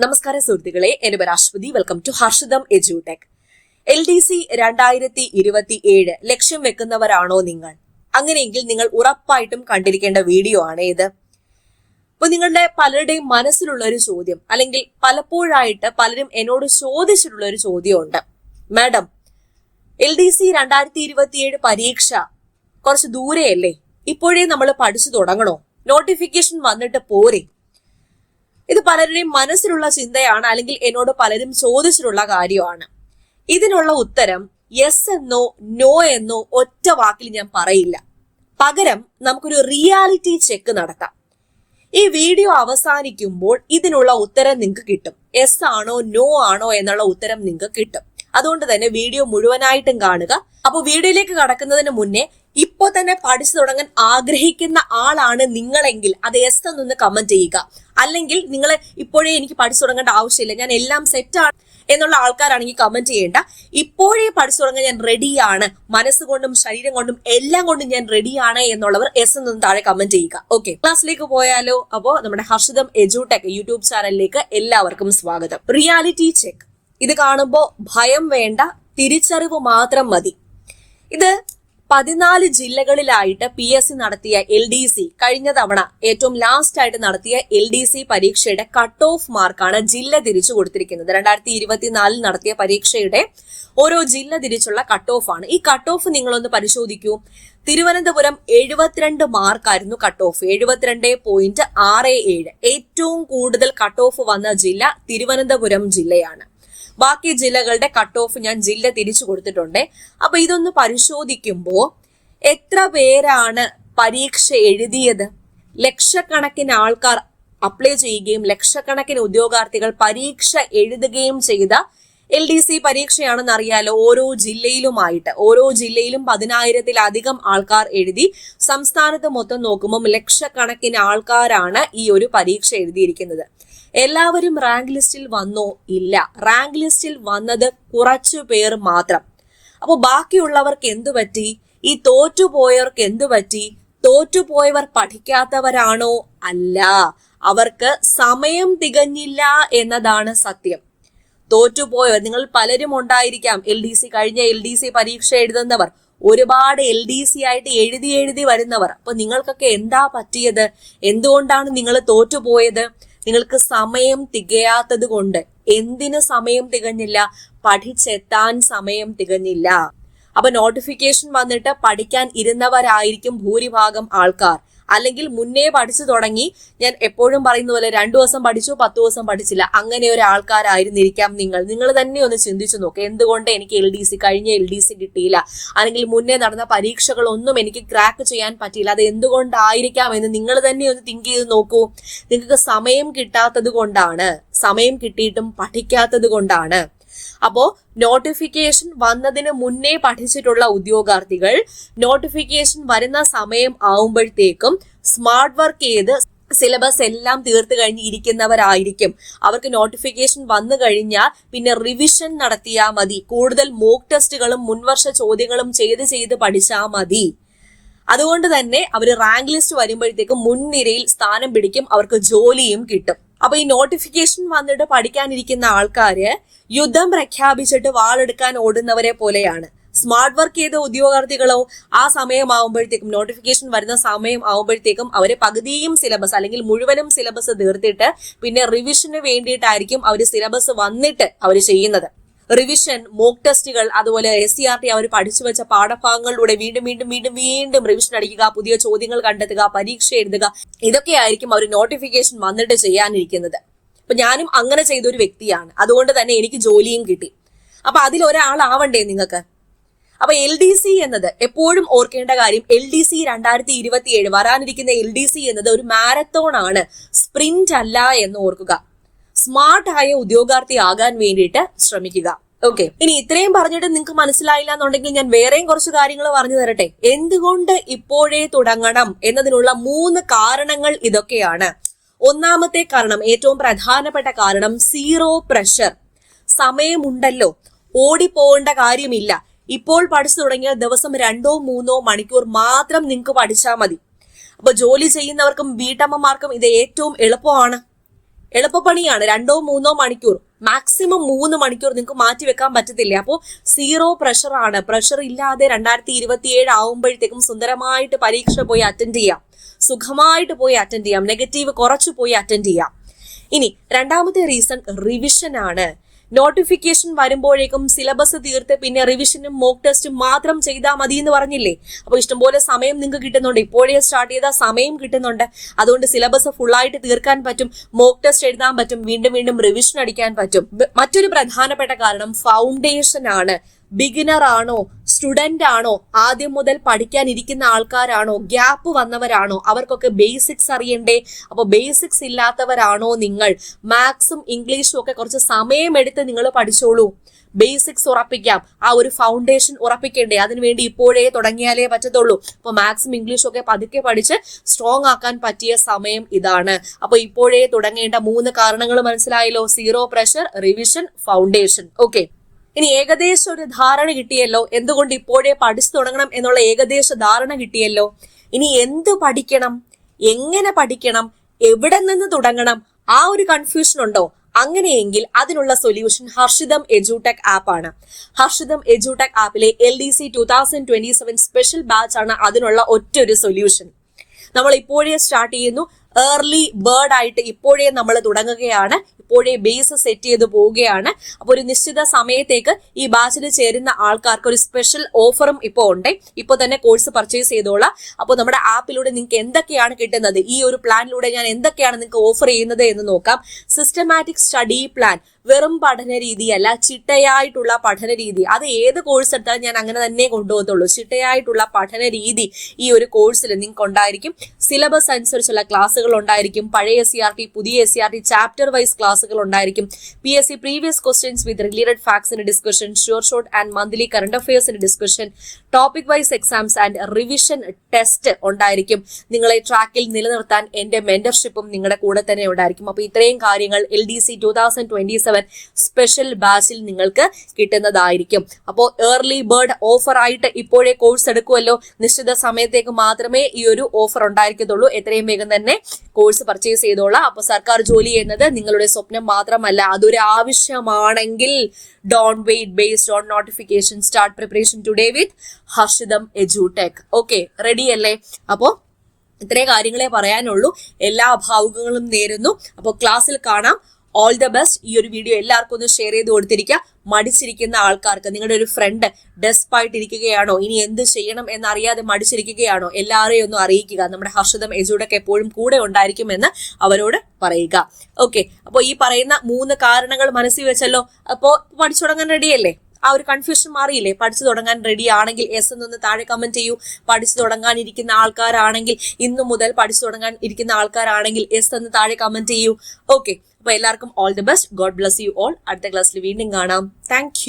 നമസ്കാരം സുഹൃത്തുക്കളെ എന്റെ അശ്വതി. വെൽക്കം ടു ഹർഷിതം എജ്യൂടെക് എൽ ഡി സി രണ്ടായിരത്തി ഇരുപത്തി ഏഴ് ലക്ഷ്യം വെക്കുന്നവരാണോ നിങ്ങൾ? അങ്ങനെയെങ്കിൽ നിങ്ങൾ ഉറപ്പായിട്ടും കണ്ടിരിക്കേണ്ട വീഡിയോ ആണ് ഇത്. അപ്പൊ നിങ്ങളുടെ പലരുടെയും മനസ്സിലുള്ള ഒരു ചോദ്യം അല്ലെങ്കിൽ പലപ്പോഴായിട്ട് പലരും എന്നോട് ചോദിച്ചിട്ടുള്ള ഒരു ചോദ്യമുണ്ട്. മാഡം എൽ ഡി സി രണ്ടായിരത്തി ഇരുപത്തിയേഴ് പരീക്ഷ കുറച്ച് ദൂരെയല്ലേ? ഇപ്പോഴേ നമ്മൾ പഠിച്ചു തുടങ്ങണോ? നോട്ടിഫിക്കേഷൻ വന്നിട്ട് പോരെ. ഇത് പലരുടെയും മനസ്സിലുള്ള ചിന്തയാണ് അല്ലെങ്കിൽ എന്നോട് പലരും ചോദിച്ചിട്ടുള്ള കാര്യമാണ്. ഇതിനുള്ള ഉത്തരം യെസ് എന്നോ നോ എന്നോ ഒറ്റ വാക്കിൽ ഞാൻ പറയില്ല. പകരം നമുക്കൊരു റിയാലിറ്റി ചെക്ക് നടത്താം. ഈ വീഡിയോ അവസാനിക്കുമ്പോൾ ഇതിനുള്ള ഉത്തരം നിങ്ങൾക്ക് കിട്ടും. എസ് ആണോ നോ ആണോ എന്നുള്ള ഉത്തരം നിങ്ങൾക്ക് കിട്ടും. അതുകൊണ്ട് തന്നെ വീഡിയോ മുഴുവനായിട്ടും കാണുക. അപ്പോൾ വീഡിയോയിലേക്ക് കടക്കുന്നതിന് മുന്നേ ഇപ്പോ തന്നെ പഠിച്ചു തുടങ്ങാൻ ആഗ്രഹിക്കുന്ന ആളാണ് നിങ്ങളെങ്കിൽ അത് എസ് എന്നൊന്ന് കമന്റ് ചെയ്യുക. അല്ലെങ്കിൽ നിങ്ങൾ ഇപ്പോഴേ എനിക്ക് പഠിച്ചു തുടങ്ങേണ്ട ആവശ്യമില്ല. ഞാൻ എല്ലാം സെറ്റാണ് എന്നുള്ള ആൾക്കാരാണെങ്കിൽ കമന്റ് ചെയ്യേണ്ട. ഇപ്പോഴേ പഠിച്ചു തുടങ്ങാൻ ഞാൻ റെഡിയാണ് മനസ്സുകൊണ്ടും ശരീരം കൊണ്ടും എല്ലാം കൊണ്ടും ഞാൻ റെഡിയാണ് എന്നുള്ളവർ എസ് എന്നൊന്ന് താഴെ കമന്റ് ചെയ്യുക. ഓക്കെ ക്ലാസ്സിലേക്ക് പോയാലോ? അപ്പോ നമ്മുടെ ഹർഷിതം എജുടെക് യൂട്യൂബ് ചാനലിലേക്ക് എല്ലാവർക്കും സ്വാഗതം. റിയാലിറ്റി ചെക്ക് ഇത് കാണുമ്പോൾ ഭയം വേണ്ട തിരിച്ചറിവ് മാത്രം മതി. ഇത് പതിനാല് ജില്ലകളിലായിട്ട് പി എസ് സി നടത്തിയ എൽ ഡി സി കഴിഞ്ഞ തവണ ഏറ്റവും ലാസ്റ്റ് ആയിട്ട് നടത്തിയ എൽ ഡി സി പരീക്ഷയുടെ കട്ട് ഓഫ് മാർക്കാണ് ജില്ല തിരിച്ചു കൊടുത്തിരിക്കുന്നത്. രണ്ടായിരത്തി ഇരുപത്തിനാലിൽ നടത്തിയ പരീക്ഷയുടെ ഓരോ ജില്ല തിരിച്ചുള്ള കട്ട് ഓഫ് ആണ്. ഈ കട്ട് ഓഫ് നിങ്ങളൊന്ന് പരിശോധിക്കൂ. തിരുവനന്തപുരം എഴുപത്തിരണ്ട് മാർക്കായിരുന്നു കട്ട് ഓഫ് എഴുപത്തിരണ്ട് പോയിന്റ് ആറ് ഏഴ്. ഏറ്റവും കൂടുതൽ കട്ട് ഓഫ് വന്ന ജില്ല തിരുവനന്തപുരം ജില്ലയാണ്. ബാക്കി ജില്ലകളുടെ കട്ട് ഓഫ് ഞാൻ ജില്ല തിരിച്ചു കൊടുത്തിട്ടുണ്ട്. അപ്പൊ ഇതൊന്ന് പരിശോധിക്കുമ്പോൾ എത്ര പേരാണ് പരീക്ഷ എഴുതിയത്? ലക്ഷക്കണക്കിന് ആൾക്കാർ അപ്ലൈ ചെയ്യുകയും ലക്ഷക്കണക്കിന് ഉദ്യോഗാർത്ഥികൾ പരീക്ഷ എഴുതുകയും ചെയ്ത എൽ ഡി സി പരീക്ഷയാണെന്ന് അറിയാലോ ഓരോ ജില്ലയിലുമായിട്ട് ഓരോ ജില്ലയിലും പതിനായിരത്തിലധികം ആൾക്കാർ എഴുതി സംസ്ഥാനത്ത് മൊത്തം നോക്കുമ്പോൾ ലക്ഷക്കണക്കിന് ആൾക്കാരാണ് ഈ ഒരു പരീക്ഷ എഴുതിയിരിക്കുന്നത്. എല്ലാവരും റാങ്ക് ലിസ്റ്റിൽ വന്നോ? ഇല്ല. റാങ്ക് ലിസ്റ്റിൽ വന്നത് കുറച്ചു പേർ മാത്രം. അപ്പോൾ ബാക്കിയുള്ളവർക്ക് എന്തു പറ്റി? ഈ തോറ്റുപോയവർക്ക് എന്തു പറ്റി? തോറ്റുപോയവർ പഠിക്കാത്തവരാണോ? അല്ല. അവർക്ക് സമയം തികഞ്ഞില്ല എന്നതാണ് സത്യം. തോറ്റുപോയവർ നിങ്ങൾ പലരും ഉണ്ടായിരിക്കാം. എൽ ഡി സി കഴിഞ്ഞ എൽ ഡി സി പരീക്ഷ എഴുതുന്നവർ ഒരുപാട് എൽ ഡി സി ആയിട്ട് എഴുതി എഴുതി വരുന്നവർ. അപ്പൊ നിങ്ങൾക്കൊക്കെ എന്താ പറ്റിയത്? എന്തുകൊണ്ടാണ് നിങ്ങൾ തോറ്റുപോയത്? നിങ്ങൾക്ക് സമയം തികയാത്തത് കൊണ്ട് എന്തിന് സമയം തികഞ്ഞില്ല? പഠിച്ചെത്താൻ സമയം തികഞ്ഞില്ല. അപ്പൊ നോട്ടിഫിക്കേഷൻ വന്നിട്ട് പഠിക്കാൻ ഇരുന്നവരായിരിക്കും ഭൂരിഭാഗം ആൾക്കാർ. അല്ലെങ്കിൽ മുന്നേ പഠിച്ചു തുടങ്ങി. ഞാൻ എപ്പോഴും പറയുന്ന പോലെ രണ്ടു ദിവസം പഠിച്ചു പത്ത് ദിവസം പഠിച്ചില്ല. അങ്ങനെ ഒരു ആൾക്കാരായിരുന്നിരിക്കാം നിങ്ങൾ. നിങ്ങൾ തന്നെ ഒന്ന് ചിന്തിച്ചു നോക്കുക എന്തുകൊണ്ട് എനിക്ക് എൽ ഡി സി കഴിഞ്ഞ എൽ ഡി സി കിട്ടിയില്ല? അല്ലെങ്കിൽ മുന്നേ നടന്ന പരീക്ഷകളൊന്നും എനിക്ക് ക്രാക്ക് ചെയ്യാൻ പറ്റിയില്ല. അത് എന്തുകൊണ്ടായിരിക്കാം എന്ന് നിങ്ങൾ തന്നെ ഒന്ന് തിങ്ക് ചെയ്ത് നോക്കൂ. നിങ്ങൾക്ക് സമയം കിട്ടാത്തത് കൊണ്ടാണ്. സമയം കിട്ടിയിട്ടും പഠിക്കാത്തത് കൊണ്ടാണ്. അപ്പോ നോട്ടിഫിക്കേഷൻ വന്നതിന് മുന്നേ പഠിച്ചിട്ടുള്ള ഉദ്യോഗാർത്ഥികൾ നോട്ടിഫിക്കേഷൻ വരുന്ന സമയം ആവുമ്പോഴത്തേക്കും സ്മാർട്ട് വർക്ക് ചെയ്ത് സിലബസ് എല്ലാം തീർത്തു കഴിഞ്ഞിരിക്കുന്നവരായിരിക്കും അവർക്ക് നോട്ടിഫിക്കേഷൻ വന്നു കഴിഞ്ഞാൽ പിന്നെ റിവിഷൻ നടത്തിയാൽ മതി. കൂടുതൽ മോക്ക് ടെസ്റ്റുകളും മുൻവർഷ ചോദ്യങ്ങളും ചെയ്ത് ചെയ്ത് പഠിച്ചാൽ മതി. അതുകൊണ്ട് തന്നെ അവർ റാങ്ക് ലിസ്റ്റ് വരുമ്പോഴത്തേക്കും മുൻനിരയിൽ സ്ഥാനം പിടിക്കും അവർക്ക് ജോലിയും കിട്ടും. അപ്പൊ ഈ നോട്ടിഫിക്കേഷൻ വന്നിട്ട് പഠിക്കാനിരിക്കുന്ന ആൾക്കാര് യുദ്ധം പ്രഖ്യാപിച്ചിട്ട് വാളെടുക്കാൻ ഓടുന്നവരെ പോലെയാണ്. സ്മാർട്ട് വർക്ക് ചെയ്ത ഉദ്യോഗാർത്ഥികളോ ആ സമയമാകുമ്പോഴത്തേക്കും നോട്ടിഫിക്കേഷൻ വരുന്ന സമയം ആവുമ്പോഴത്തേക്കും അവർ പകുതിയും സിലബസ് അല്ലെങ്കിൽ മുഴുവനും സിലബസ് തീർത്തിട്ട് പിന്നെ റിവിഷന് വേണ്ടിയിട്ടായിരിക്കും അവർ സിലബസ് വന്നിട്ട് അവർ ചെയ്യുന്നത്. റിവിഷൻ മോക്ക് ടെസ്റ്റുകൾ അതുപോലെ എസ് സി ആർ ടി അവർ പഠിച്ചു വെച്ച പാഠഭാഗങ്ങളിലൂടെ വീണ്ടും വീണ്ടും വീണ്ടും വീണ്ടും റിവിഷൻ അടിക്കുക പുതിയ ചോദ്യങ്ങൾ കണ്ടെത്തുക പരീക്ഷ എഴുതുക ഇതൊക്കെയായിരിക്കും അവർ നോട്ടിഫിക്കേഷൻ വന്നിട്ട് ചെയ്യാനിരിക്കുന്നത്. അപ്പൊ ഞാനും അങ്ങനെ ചെയ്ത ഒരു വ്യക്തിയാണ്. അതുകൊണ്ട് തന്നെ എനിക്ക് ജോലിയും കിട്ടി. അപ്പൊ അതിൽ ഒരാളാവണ്ടേ നിങ്ങൾക്ക്? അപ്പൊ എൽ ഡി സി എന്നത് എപ്പോഴും ഓർക്കേണ്ട കാര്യം എൽ ഡി സി രണ്ടായിരത്തി ഇരുപത്തി ഏഴ് വരാനിരിക്കുന്ന എൽ ഡി സി എന്നത് ഒരു മാരത്തോൺ ആണ്. സ്പ്രിന്റ് അല്ല എന്ന് ഓർക്കുക. സ്മാർട്ട് ആയ ഉദ്യോഗാർത്ഥി ആകാൻ വേണ്ടിയിട്ട് ശ്രമിക്കുക. ഓക്കെ ഇനി ഇത്രയും പറഞ്ഞിട്ട് നിങ്ങൾക്ക് മനസ്സിലായില്ല എന്നുണ്ടെങ്കിൽ ഞാൻ വേറെയും കുറച്ച് കാര്യങ്ങൾ പറഞ്ഞു തരട്ടെ. എന്തുകൊണ്ട് ഇപ്പോഴേ തുടങ്ങണം എന്നതിനുള്ള മൂന്ന് കാരണങ്ങൾ ഇതൊക്കെയാണ്. ഒന്നാമത്തെ കാരണം ഏറ്റവും പ്രധാനപ്പെട്ട കാരണം സീറോ പ്രഷർ സമയമുണ്ടല്ലോ. ഓടിപ്പോകേണ്ട കാര്യമില്ല. ഇപ്പോൾ പഠിച്ചു തുടങ്ങിയ ദിവസം രണ്ടോ മൂന്നോ മണിക്കൂർ മാത്രം നിങ്ങൾക്ക് പഠിച്ചാൽ മതി. അപ്പൊ ജോലി ചെയ്യുന്നവർക്കും വീട്ടമ്മമാർക്കും ഇത് ഏറ്റവും എളുപ്പമാണ്. എളുപ്പപ്പണിയാണ്. രണ്ടോ മൂന്നോ മണിക്കൂർ. മാക്സിമം മൂന്ന് മണിക്കൂർ നിങ്ങൾക്ക് മാറ്റി വെക്കാൻ പറ്റത്തില്ല? അപ്പോൾ സീറോ പ്രഷർ ആണ്. പ്രഷർ ഇല്ലാതെ രണ്ടായിരത്തി ഇരുപത്തിയേഴ് ആവുമ്പോഴത്തേക്കും സുന്ദരമായിട്ട് പരീക്ഷ പോയി അറ്റൻഡ് ചെയ്യാം. സുഖമായിട്ട് പോയി അറ്റൻഡ് ചെയ്യാം. നെഗറ്റീവ് കുറച്ച് പോയി അറ്റൻഡ് ചെയ്യാം. ഇനി രണ്ടാമത്തെ റീസൺ റിവിഷൻ ആണ്. നോട്ടിഫിക്കേഷൻ വരുമ്പോഴേക്കും സിലബസ് തീർത്ത് പിന്നെ റിവിഷനും മോക്ക് ടെസ്റ്റും മാത്രം ചെയ്താൽ മതി എന്ന് പറഞ്ഞില്ലേ? അപ്പൊ ഇഷ്ടംപോലെ സമയം നിങ്ങൾക്ക് കിട്ടുന്നുണ്ട്. ഇപ്പോഴേ സ്റ്റാർട്ട് ചെയ്താൽ സമയം കിട്ടുന്നുണ്ട്. അതുകൊണ്ട് സിലബസ് ഫുള്ളായിട്ട് തീർക്കാൻ പറ്റും മോക്ക് ടെസ്റ്റ് എഴുതാൻ പറ്റും വീണ്ടും വീണ്ടും റിവിഷൻ അടിക്കാൻ പറ്റും. മറ്റൊരു പ്രധാനപ്പെട്ട കാരണം ഫൗണ്ടേഷൻ ആണ്. ബിഗിനർ ആണോ സ്റ്റുഡന്റ് ആണോ ആദ്യം മുതൽ പഠിക്കാനിരിക്കുന്ന ആൾക്കാരാണോ ഗ്യാപ്പ് വന്നവരാണോ അവർക്കൊക്കെ ബേസിക്സ് അറിയണ്ടേ? അപ്പോൾ ബേസിക്സ് ഇല്ലാത്തവരാണോ നിങ്ങൾ? മാത്സും ഇംഗ്ലീഷും ഒക്കെ കുറച്ച് സമയമെടുത്ത് നിങ്ങൾ പഠിച്ചോളൂ. ബേസിക്സ് ഉറപ്പിക്കാം. ആ ഒരു ഫൗണ്ടേഷൻ ഉറപ്പിക്കേണ്ടേ? അതിനുവേണ്ടി ഇപ്പോഴേ തുടങ്ങിയാലേ പറ്റത്തുള്ളൂ. അപ്പോൾ മാത്സും ഇംഗ്ലീഷും ഒക്കെ പതുക്കെ പഠിച്ച് സ്ട്രോങ് ആക്കാൻ പറ്റിയ സമയം ഇതാണ്. അപ്പോൾ ഇപ്പോഴേ തുടങ്ങേണ്ട മൂന്ന് കാരണങ്ങൾ മനസ്സിലായല്ലോ. Zero pressure revision foundation okay ഇനി ഏകദേശം ഒരു ധാരണ കിട്ടിയല്ലോ? എന്തുകൊണ്ട് ഇപ്പോഴേ പഠിച്ചു തുടങ്ങണം എന്നുള്ള ഏകദേശ ധാരണ കിട്ടിയല്ലോ? ഇനി എന്ത് പഠിക്കണം? എങ്ങനെ പഠിക്കണം? എവിടെ നിന്ന് തുടങ്ങണം? ആ ഒരു കൺഫ്യൂഷൻ ഉണ്ടോ? അങ്ങനെയെങ്കിൽ അതിനുള്ള സൊല്യൂഷൻ ഹർഷിതം എജുടെക് ആപ്പ് ആണ് ഹർഷിതം എജുടെക് ആപ്പിലെ L D C two thousand twenty seven special batch ആണ് അതിനുള്ള ഒറ്റ ഒരു സൊല്യൂഷൻ നമ്മൾ ഇപ്പോഴേ സ്റ്റാർട്ട് ചെയ്യുന്നു. ഏർലി ബേർഡ് ആയിട്ട് ഇപ്പോഴേ നമ്മൾ തുടങ്ങുകയാണ്. ഇപ്പോഴേ ബേസ് സെറ്റ് ചെയ്ത് പോവുകയാണ്. അപ്പോൾ ഒരു നിശ്ചിത സമയത്തേക്ക് ഈ ബാച്ചിൽ ചേരുന്ന ആൾക്കാർക്ക് ഒരു സ്പെഷ്യൽ ഓഫറും ഇപ്പോൾ ഉണ്ട്. ഇപ്പോൾ തന്നെ കോഴ്സ് പർച്ചേസ് ചെയ്തോളാം. അപ്പോൾ നമ്മുടെ ആപ്പിലൂടെ നിങ്ങൾക്ക് എന്തൊക്കെയാണ് കിട്ടുന്നത്? ഈ ഒരു പ്ലാനിലൂടെ ഞാൻ എന്തൊക്കെയാണ് നിങ്ങൾക്ക് ഓഫർ ചെയ്യുന്നത് എന്ന് നോക്കാം. സിസ്റ്റമാറ്റിക് സ്റ്റഡി പ്ലാൻ വെറും പഠന രീതിയല്ല ചിട്ടയായിട്ടുള്ള പഠന രീതി. അത് ഏത് കോഴ്സ് എടുത്താലും ഞാൻ അങ്ങനെ തന്നെ കൊണ്ടുപോകത്തുള്ളൂ. ചിട്ടയായിട്ടുള്ള പഠന രീതി ഈ ഒരു കോഴ്സിൽ നിങ്ങൾക്ക് ഉണ്ടായിരിക്കും സിലബസ് അനുസരിച്ചുള്ള ക്ലാസ്സുകൾ ഉണ്ടായിരിക്കും പഴയ എസ് സി ആർ ടി പുതിയ S C R T chapter wise ക്ലാസ്സുകൾ ഉണ്ടായിരിക്കും P S C previous questions with related ഫാക്ട്സിന്റെ discussion sure short and monthly current അഫയേഴ്സിന്റെ discussion topic wise exams and revision test ഉണ്ടായിരിക്കും. നിങ്ങളെ ട്രാക്കിൽ നിലനിർത്താൻ എന്റെ മെന്റർഷിപ്പും നിങ്ങളുടെ കൂടെ തന്നെ ഉണ്ടായിരിക്കും. അപ്പൊ ഇത്രയും കാര്യങ്ങൾ L D C two thousand twenty seven special ബാച്ചിൽ നിങ്ങൾക്ക് കിട്ടുന്നതായിരിക്കും. അപ്പോൾ ഏർലി ബേർഡ് ഓഫർ ആയിട്ട് ഇപ്പോഴേ കോഴ്സ് എടുക്കുമല്ലോ നിശ്ചിത സമയത്തേക്ക് മാത്രമേ ഈ ഒരു ഓഫർ ഉണ്ടായിരിക്കത്തുള്ളൂ. എത്രയും വേഗം തന്നെ കോഴ്സ് പർച്ചേസ് ചെയ്തോളാം. അപ്പൊ സർക്കാർ ജോലി ചെയ്യുന്നത് നിങ്ങളുടെ സ്വപ്നം മാത്രമല്ല അതൊരു ആവശ്യമാണെങ്കിൽ don't wait based on notification start preparation today with Harshitham എജുടെക് okay ready അല്ലേ? അപ്പോൾ ഇത്രയും കാര്യങ്ങളെ പറയാനുള്ളൂ. എല്ലാ അഭാവുകങ്ങളും നേരുന്നു. അപ്പോൾ ക്ലാസ്സിൽ കാണാം. ഓൾ ദ ബെസ്റ്റ് ഈ ഒരു വീഡിയോ എല്ലാവർക്കും ഒന്ന് ഷെയർ ചെയ്ത് കൊടുത്തിരിക്കുക. മടിച്ചിരിക്കുന്ന ആൾക്കാർക്ക് നിങ്ങളുടെ ഒരു ഫ്രണ്ട് ഡെസ്പായിട്ട് ഇരിക്കുകയാണോ ഇനി എന്ത് ചെയ്യണം എന്നറിയാതെ മടിച്ചിരിക്കുകയാണോ എല്ലാവരെയും ഒന്ന് അറിയിക്കുക. നമ്മുടെ ഹർഷദം എജുടൊക്കെ എപ്പോഴും കൂടെ ഉണ്ടായിരിക്കും എന്ന് അവരോട് പറയുക. ഓക്കെ അപ്പോൾ ഈ പറയുന്ന മൂന്ന് കാരണങ്ങൾ മനസ്സിൽ വെച്ചല്ലോ. അപ്പോൾ പഠിച്ചു തുടങ്ങാൻ റെഡിയല്ലേ ആ ഒരു കൺഫ്യൂഷൻ മാറിയില്ലേ? പഠിച്ചു തുടങ്ങാൻ റെഡി ആണെങ്കിൽ എസ് എന്നൊന്ന് താഴെ കമന്റ് ചെയ്യൂ. പഠിച്ചു തുടങ്ങാൻ ഇരിക്കുന്ന ആൾക്കാരാണെങ്കിൽ ഇന്നു മുതൽ പഠിച്ചു തുടങ്ങാൻ ഇരിക്കുന്ന ആൾക്കാരാണെങ്കിൽ എസ് എന്ന് താഴെ കമന്റ് ചെയ്യൂ. ഓക്കെ അപ്പൊ എല്ലാവർക്കും all the best God bless you all അടുത്ത ക്ലാസ്സിൽ വീണ്ടും കാണാം. താങ്ക്